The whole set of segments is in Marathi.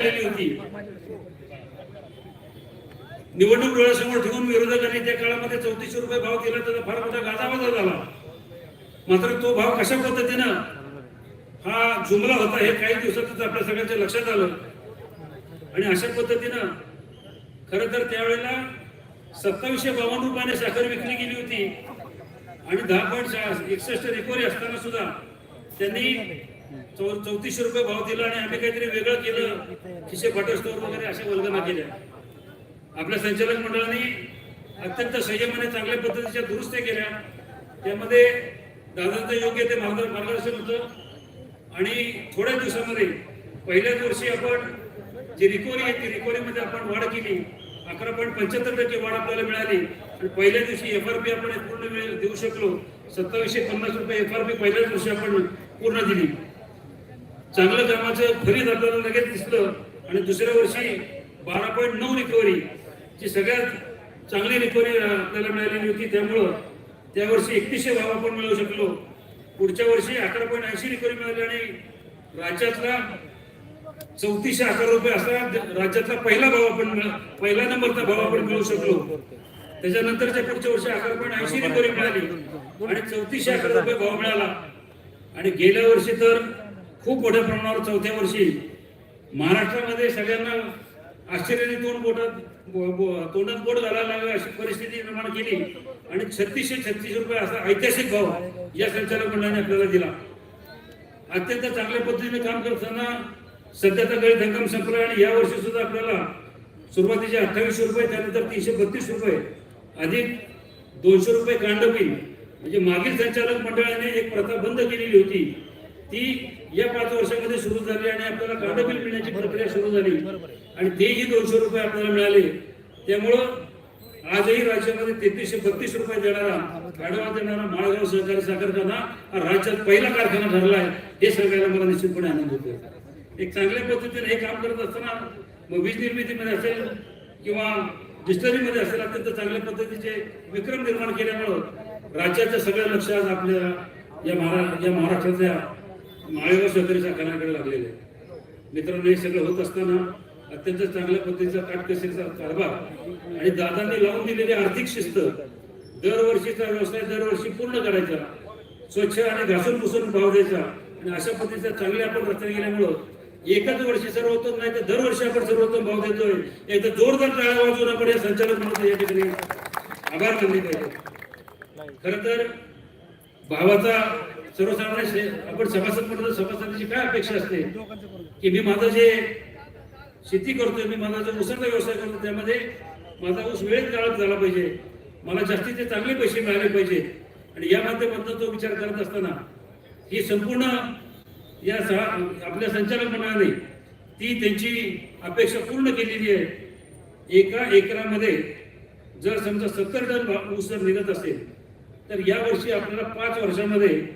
होती. निवडणूक डोळ्यासमोर ठेवून विरोधकांनी त्या काळामध्ये चौतीसशे रुपये भाव केला त्याचा फार मोठा गाजावाजा झाला. मात्र तो भाव कशा पद्धतीनं हा जुमला होता हे काही दिवसातच आपल्या सगळ्यांच्या लक्षात आलं. आणि अशा पद्धतीनं खर तर त्यावेळेला सत्तावीसशे बावन्न रुपयाने साखर विकली गेली होती. आणि दहा पॉईंट एकसष्ट रिकव्हरी असताना सुद्धा त्यांनी चौ चौतीसशे रुपये भाव दिला आणि आम्ही काहीतरी वेगळं केलं. खिसे स्टोर वगैरे अशा वल्गना केल्या. आपल्या संचालक मंडळाने अत्यंत संयमाने चांगल्या पद्धतीच्या दुरुस्त्या केल्या. त्यामध्ये दादांचं योग्य ते मार्गदर्शन होतं. आणि थोड्या दिवसामध्ये पहिल्याच वर्षी आपण जी रिकव्हरी आहे ती रिकव्हरीमध्ये आपण वाढ केली. अकरा पॉईंट पंच्याहत्तर टक्के वाढ आपल्याला मिळाली. आणि पहिल्या दिवशी एफ आर पी आपण पूर्ण वेळ देऊ शकलो. सत्तावीसशे पन्नास रुपये एफ आर पी पहिल्याच वर्षी आपण पूर्ण दिली. चांगलं कामाचं फरीद आपल्याला लगेच दिसलं आणि दुसऱ्या वर्षी बारा पॉईंट नऊ रिकव्हरी जी सगळ्यात चांगली रिकव्हरी आपल्याला मिळालेली होती. त्यामुळं त्या वर्षी एकतीसशे भाव आपण मिळवू शकलो. पुढच्या वर्षी अकरा पॉईंट ऐंशी रिकव्हरी मिळाली आणि राज्यातला चौतीसशे अकरा रुपये असा राज्यातला पहिला भाव आपण पहिला नंबरचा भाव आपण मिळवू शकलो. त्याच्यानंतरच्या पुढच्या वर्षी अकरा पॉईंट ऐंशी रिकव्हरी मिळाली आणि चौतीसशे अकरा रुपये भाव मिळाला. आणि गेल्या वर्षी तर खूप मोठ्या प्रमाणावर चौथ्या वर्षी महाराष्ट्रामध्ये सगळ्यांना आश्चर्याने तोंड बोटात तोंडात बोट घालायला लागलं अशी परिस्थिती निर्माण केली. आणि छत्तीसशे छत्तीस रुपये असा ऐतिहासिक भाव या संचालक मंडळाने आपल्याला दिला. अत्यंत चांगल्या पद्धतीने काम करताना सध्याचा गळीत हंगाम संपला आणि या वर्षी सुद्धा आपल्याला सुरुवातीचे अठ्ठावीसशे रुपये त्यानंतर तीनशे बत्तीस रुपये अधिक दोनशे रुपये कांडपी म्हणजे मागील संचालक मंडळाने एक प्रथा बंद केलेली होती. ती या पाच वर्षामध्ये सुरू झाली आणि आपल्याला कांडबिल मिळण्याची प्रक्रिया सुरू झाली. आणि तेही दोनशे रुपये आपल्याला मिळाले. त्यामुळं आजही राज्यामध्ये तेहतीसशे बत्तीस रुपये देणारा गाडवा देणारा माळगाव सहकारी साखर कारखाना हा राज्यात पहिला कारखाना ठरला आहे. हे सांगायला मला निश्चितपणे आनंद होतो एक चांगल्या पद्धतीने हे काम करत असताना मग वीज निर्मितीमध्ये असेल किंवा डिस्टरीमध्ये असेल अत्यंत चांगल्या पद्धतीचे विक्रम निर्माण केल्यामुळं राज्याच्या सगळ्या लक्ष आज आपल्या या महारा या महाराष्ट्राच्या माळेगाव सहकारी कारखान्याकडे लागलेले आहे मित्रांनो हे सगळं होत असताना अत्यंत चांगल्या पद्धतीचा काटकसरीचा कारभार आणि दादांनी लावून दिलेली आर्थिक शिस्त दरवर्षीचा व्यवसाय दरवर्षी पूर्ण करायचा. स्वच्छ आणि घासून पुसून भाव द्यायचा. आणि अशा पद्धतीचा चांगल्या आपण रचना केल्यामुळं एकाच वर्षी सर्वोत्तम नाही तर दरवर्षी आपण सर्वोत्तम भाव देतोय. एकदा जोरदार टाळ्या वाजवून आपण या संचालक म्हणून या ठिकाणी आभार मानले पाहिजे. खर तर भावाचा सर्वसाधारण आपण सभासद म्हणतो सभासदाची काय अपेक्षा असते? की मी माझं जे शेती करतोय मी माझा जो उसरला व्यवसाय करतो त्यामध्ये माझा ऊस वेळेत गाळप झाला पाहिजे. मला जास्तीचे चांगले पैसे मिळाले पाहिजे. आणि या माध्यमातून तो विचार करत असताना ही संपूर्ण या सहा आपल्या संचालक मंडळाने ती त्यांची अपेक्षा पूर्ण केलेली आहे. एका एकरामध्ये जर समजा सत्तर टन ऊस जर निघत असेल तर या वर्षी आपल्याला पाच वर्षामध्ये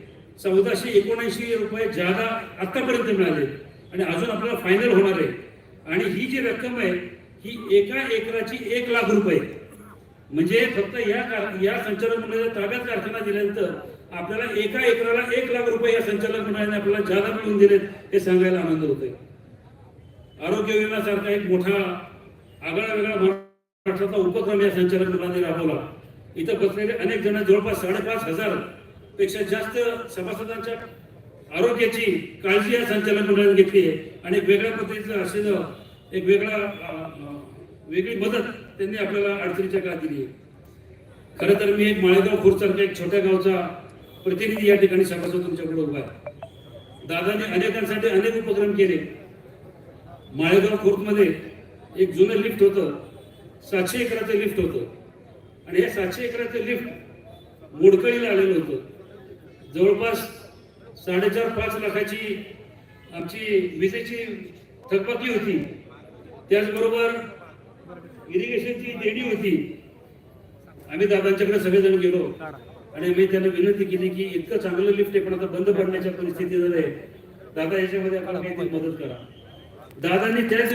चौदाशे एकोणऐंशी रुपये ज्यादा आतापर्यंत मिळाले. आणि अजून आपल्याला फायनल होणार आहे. आणि ही जी रक्कम आहे ही एका एकराची एक लाख रुपये. म्हणजे फक्त या कार- या संचालक मंडळाच्या ताब्यात कारखाना दिल्यानंतर आपल्याला एका एकराला एक लाख रुपये या संचालक मंडळाने आपल्याला ज्यादा मिळवून दिलेत हे सांगायला आनंद होतोय. आरोग्य विम्यासारखा एक मोठा आगळा वेगळा महाराष्ट्राचा उपक्रम या संचालक मंडळाने राबवला. इथं बसलेले अनेक जण जवळपास साडेपाच हजारपेक्षा जास्त सभासदांच्या आरोग्याची काळजी या संचालक मंडळाने घेतली आहे. आणि वेगळ्या पद्धतीचं असलेलं एक वेगळा वेगळी मदत त्यांनी आपल्याला अडचणीच्या काळात दिली आहे. खरं तर मी एक माळेगाव खुर्दसारख्या एक छोट्या गावचा प्रतिनिधी या ठिकाणी सभासद तुमच्याकडे उभा आहे. दादाने अनेकांसाठी अनेक उपक्रम केले. माळेगाव खुर्दमध्ये एक जुनं लिफ्ट होतं सातशे एकराचं लिफ्ट होतं. आणि हे सातशे एकराचं लिफ्ट मोडकळीला आलेलं होतं. जवळपास साडेचार पाच लाखाची आमची विजेची थकबाकी होती. त्याचबरोबर इरिगेशनची देणी होती. आम्ही दादांच्याकडे सगळेजण गेलो आणि मी त्यांना विनंती केली की इतकं चांगलं लिफ्ट आहे पण आता बंद पडण्याच्या परिस्थिती झाली दादा याच्यामध्ये आपल्याला काहीतरी मदत करा. दादांनी त्याच